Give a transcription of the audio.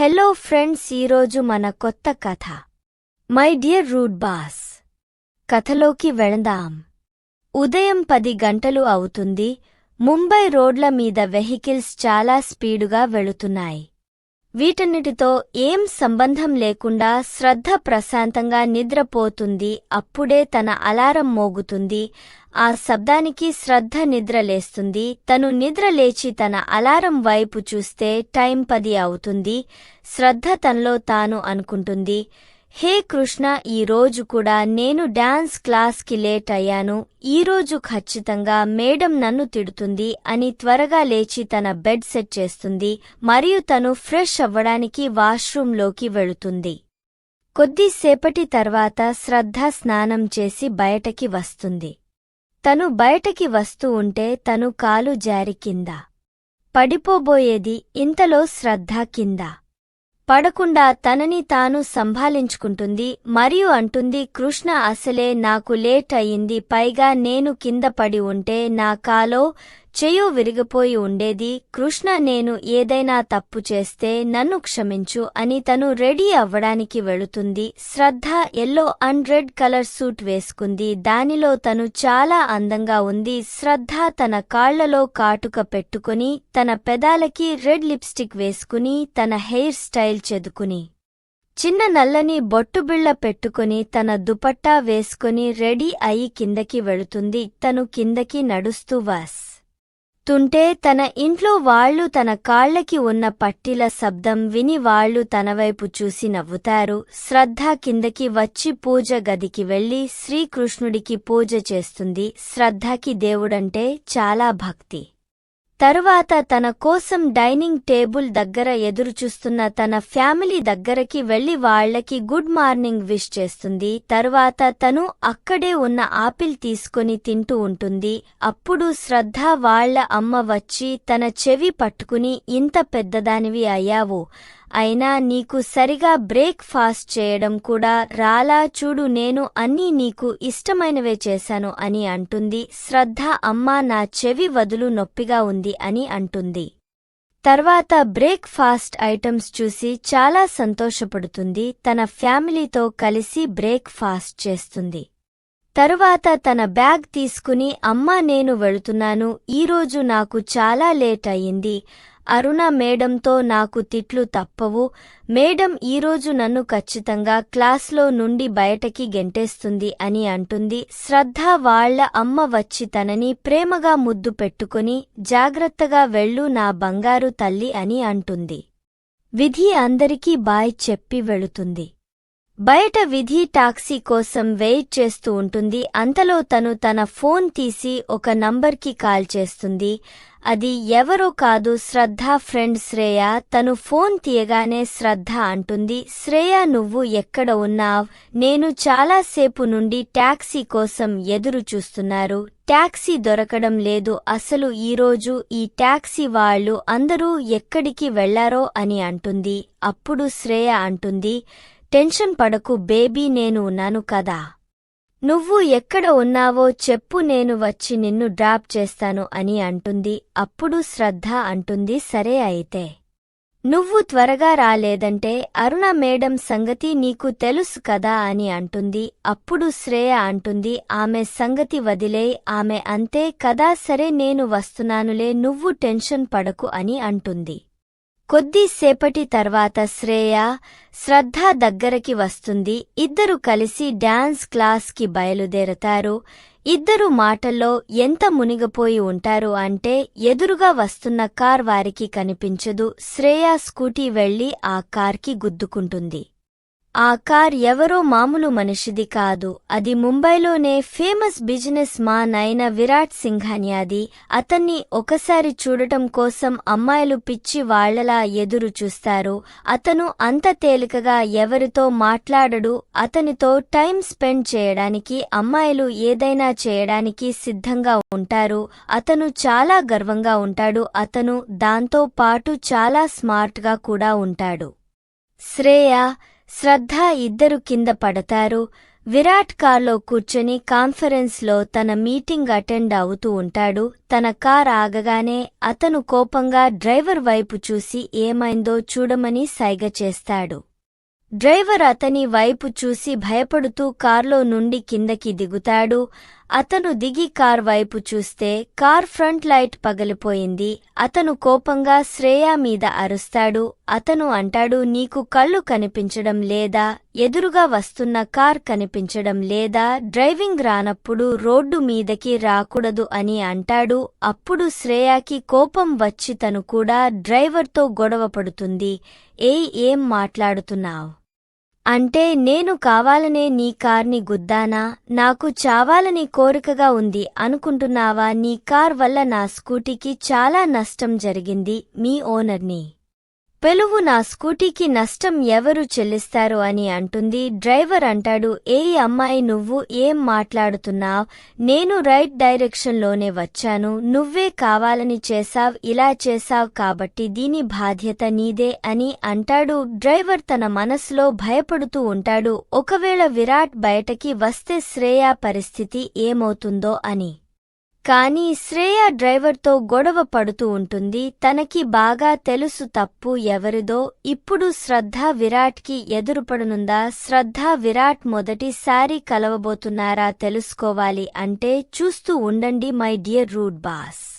Hello friends ఈరోజు మన కొత్త కథ. మై డియర్ రూడ్ బాస్ కథలోకి వెళదాం. ఉదయం పది గంటలు అవుతుంది. ముంబై రోడ్ల మీద వెహికల్స్ చాలా స్పీడుగా వెళుతున్నాయి. వీటన్నిటితో ఏం సంబంధం లేకుండా శ్రద్ధ ప్రశాంతంగా నిద్రపోతుంది. అప్పుడే తన అలారం మోగుతుంది. ఆ శబ్దానికి శ్రద్ధ నిద్రలేస్తుంది తను నిద్ర లేచి తన అలారం వైపు చూస్తే టైం పది అవుతుంది. శ్రద్ధ తనలో తాను అనుకుంటుంది. హే కృష్ణ ఈ రోజు కూడా నేను డాన్స్ క్లాస్కి లేట్ అయ్యాను. ఈరోజు ఖచ్చితంగా మేడం నన్ను తిడుతుంది అని త్వరగా లేచి తన బెడ్ సెట్ చేస్తుంది. మరియు తను ఫ్రెష్ అవ్వడానికి వాష్రూంలోకి వెళుతుంది. కొద్దిసేపటి తర్వాత శ్రద్ధ స్నానం చేసి బయటకి వస్తుంది. తను బయటకి వస్తూ ఉంటే తను కాలు జారి కింద పడిపోబోయేది ఇంతలో శ్రద్ధ కింద. పడకుండా తనని తాను సంభాలించుకుంటుంది మరియు అంటుంది కృష్ణ అసలే నాకు లేట్ అయింది పైగా నేను కింద పడి ఉంటే నా కాలో చెయ్యు విరిగిపోయి ఉండేది. కృష్ణ నేను ఏదైనా తప్పు చేస్తే నన్ను క్షమించు అని తను రెడీ అవ్వడానికి వెళుతుంది. Shraddha yellow and red colour suit వేసుకుంది. దానిలో తను చాలా అందంగా ఉంది. శ్రద్ధ తన కాళ్ళలో కాటుక పెట్టుకుని తన పెదాలకి రెడ్ లిప్స్టిక్ వేసుకుని తన హెయిర్ స్టైల్ చెదుకుని చిన్న నల్లని బొట్టుబిళ్ళ పెట్టుకుని తన దుపట్టా వేసుకుని రెడీ అయి కిందకి వెళుతుంది. తను కిందకి నడుస్తూ వాస్ తుంటే తన ఇంట్లో వాళ్ళు తన కాళ్ళకి ఉన్న పట్టిల శబ్దం విని వాళ్ళు తనవైపు చూసి నవ్వుతారు. శ్రద్ధ కిందకి వచ్చి పూజ గదికి వెళ్ళి శ్రీకృష్ణుడికి పూజ చేస్తుంది. శ్రద్ధకి దేవుడంటే చాలా భక్తి. తరువాత తన కోసం డైనింగ్ టేబుల్ దగ్గర ఎదురుచూస్తున్న తన ఫ్యామిలీ దగ్గరకి వెళ్ళి వాళ్ళకి గుడ్ మార్నింగ్ విష్ చేస్తుంది. తరువాత తను అక్కడే ఉన్న ఆపిల్ తీసుకొని తింటూ ఉంటుంది. అప్పుడు శ్రద్ధ వాళ్ళ అమ్మ వచ్చి తన చెవి పట్టుకుని ఇంత పెద్దదానివి అయ్యావు. అయినా నీకు సరిగా బ్రేక్ ఫాస్ట్ చేయడం కూడా రాలా చూడు నేను అన్నీ నీకు ఇష్టమైనవే చేశాను అని అంటుంది. శ్రద్ధ అమ్మా నా చెవి వదులు నొప్పిగా ఉంది అని అంటుంది. తర్వాత బ్రేక్ ఫాస్ట్ ఐటమ్స్ చూసి చాలా సంతోషపడుతుంది. తన ఫ్యామిలీతో కలిసి బ్రేక్ ఫాస్ట్ చేస్తుంది. తరువాత తన బ్యాగ్ తీసుకుని అమ్మా నేను వెళుతున్నాను. ఈరోజు నాకు చాలా లేట్ అయింది అరుణ మేడంతో నాకు తిట్లు తప్పవు. మేడం ఈరోజు నన్ను ఖచ్చితంగా క్లాస్లో నుండి బయటకి గెంటేస్తుంది అని అంటుంది. శ్రద్ధ వాళ్ళ అమ్మ వచ్చి తనని ప్రేమగా ముద్దు పెట్టుకుని జాగ్రత్తగా వెళ్ళు నా బంగారు తల్లి అని అంటుంది. విధి అందరికీ బాయ్ చెప్పి వెళుతుంది. బయట విధి టాక్సీ కోసం వెయిట్ చేస్తూ ఉంటుంది. అంతలో తను తన ఫోన్ తీసి ఒక నంబర్కి కాల్ చేస్తుంది. అది ఎవరో కాదు శ్రద్ధ ఫ్రెండ్ శ్రేయ. తను ఫోన్ తీయగానే శ్రద్ధ అంటుంది. శ్రేయ నువ్వు ఎక్కడ ఉన్నావ్? నేను చాలాసేపు నుండి టాక్సీ కోసం ఎదురు చూస్తున్నారు. టాక్సీ దొరకడం లేదు. అసలు ఈరోజు ఈ టాక్సీ వాళ్ళు అందరూ ఎక్కడికి వెళ్ళారో అని అంటుంది. అప్పుడు శ్రేయ అంటుంది. టెన్షన్ పడకు బేబీ నేను ఉన్నాను కదా. నువ్వు ఎక్కడ ఉన్నావో చెప్పు నేను వచ్చి నిన్ను డ్రాప్ చేస్తాను అని అంటుంది అప్పుడు శ్రద్ధ అంటుంది సరే అయితే. నువ్వు త్వరగా రాలేదంటే అరుణ మేడం సంగతి నీకు తెలుసు కదా అని అంటుంది అప్పుడు శ్రేయ అంటుంది ఆమె సంగతి వదిలే ఆమె అంతే కదా సరే నేను వస్తున్నానులే నువ్వు టెన్షన్ పడకు అని అంటుంది. కొద్దిసేపటి తర్వాత శ్రేయ శ్రద్ధ దగ్గరకి వస్తుంది. ఇద్దరు కలిసి డాన్స్ క్లాస్కి బయలుదేరతారు. ఇద్దరు మాటల్లో ఎంత మునిగిపోయి ఉంటారు అంటే ఎదురుగా వస్తున్న కార్ వారికి కనిపించదు. శ్రేయ స్కూటీ వెళ్ళి ఆ కార్కి గుద్దుకుంటుంది. ఆ కార్ ఎవరో మామూలు మనిషిది కాదు. అది ముంబైలోనే ఫేమస్ బిజినెస్ మాన్ అయిన విరాట్ సింఘానియాది. అతన్ని ఒకసారి చూడటం కోసం అమ్మాయిలు పిచ్చి వాళ్ళలా ఎదురు చూస్తారు. అతను అంత తేలికగా ఎవరితో మాట్లాడడు. అతనితో టైం స్పెండ్ చేయడానికి అమ్మాయిలు ఏదైనా చేయడానికి సిద్ధంగా ఉంటారు. అతను చాలా గర్వంగా ఉంటాడు. అతను దాంతో పాటు చాలా స్మార్ట్గా కూడా ఉంటాడు. శ్రేయ శ్రద్ధ ఇద్దరు కింద పడతారు. విరాట్ కార్లో కూర్చొని కాన్ఫరెన్స్లో తన మీటింగ్ అటెండ్ అవుతూ ఉంటాడు. తన కార్ ఆగగానే అతను కోపంగా డ్రైవర్ వైపు చూసి ఏమైందో చూడమని సైగ చేస్తాడు. డ్రైవర్ అతని వైపు చూసి భయపడుతూ కార్లో నుండి కిందకి దిగుతాడు. అతను దిగి కార్ వైపు చూస్తే కార్ ఫ్రంట్ లైట్ పగిలిపోయింది. అతను కోపంగా శ్రేయా మీద అరుస్తాడు. అతను అంటాడు నీకు కళ్ళు కనిపించడం లేదా? ఎదురుగా వస్తున్న కార్ కనిపించడం లేదా? డ్రైవింగ్ రానప్పుడు రోడ్డు మీదకి రాకూడదు అని అంటాడు. అప్పుడు శ్రేయాకి కోపం వచ్చి తను కూడా డ్రైవర్తో గొడవ పడుతుంది. ఏయ్ ఏం మాట్లాడుతున్నావ్? అంటే నేను కావాలనే నీ కార్ని గుద్దానా? నాకు చావాలని కోరికగా ఉంది అనుకుంటున్నావా? నీ కార్ వల్ల నా స్కూటీకి చాలా నష్టం జరిగింది మీ ఓనర్ని. పెలువు నా స్కూటీకి నష్టం ఎవరు చెల్లిస్తారు అని అంటుంది. డ్రైవర్ అంటాడు ఏ అమ్మాయి నువ్వు ఏం మాట్లాడుతున్నావ్? నేను రైట్ డైరెక్షన్లోనే వచ్చాను. నువ్వే కావాలని చేసావ్ ఇలా చేసావ్ కాబట్టి దీని బాధ్యత నీదే అని అంటాడు. డ్రైవర్ తన మనసులో భయపడుతూ ఉంటాడు ఒకవేళ విరాట్ బయటకి వస్తే శ్రేయా పరిస్థితి ఏమవుతుందో అని. కానీ శ్రేయ డ్రైవర్తో గొడవ పడుతూ ఉంటుంది. తనకి బాగా తెలుసు తప్పు ఎవరిదో. ఇప్పుడు శ్రద్ధ విరాట్కి ఎదురుపడనుందా? శ్రద్ధ విరాట్ మొదటిసారి కలవబోతున్నారా తెలుసుకోవాలి అంటే చూస్తూ ఉండండి మై డియర్ రూడ్ బాస్.